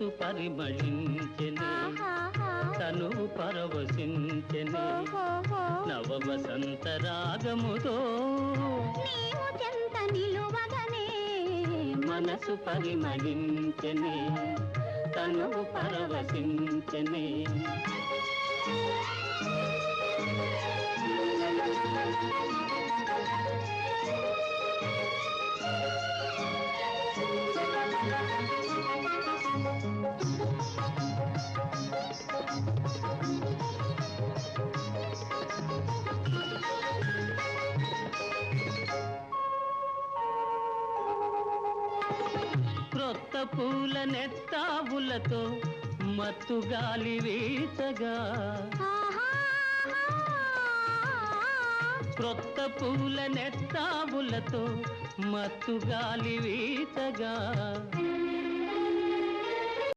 పరిమళించెనే తను పరవశించెనే. నవ వసంత రాగముతో మనసు పరిమళించెనే తను పరవశించెనే. క్రొత్త పూల నెత్తావులతో మత్తు గాలి వీచగా క్రొత్త పూల నెత్తావులతో మత్తు గాలి వీచగా.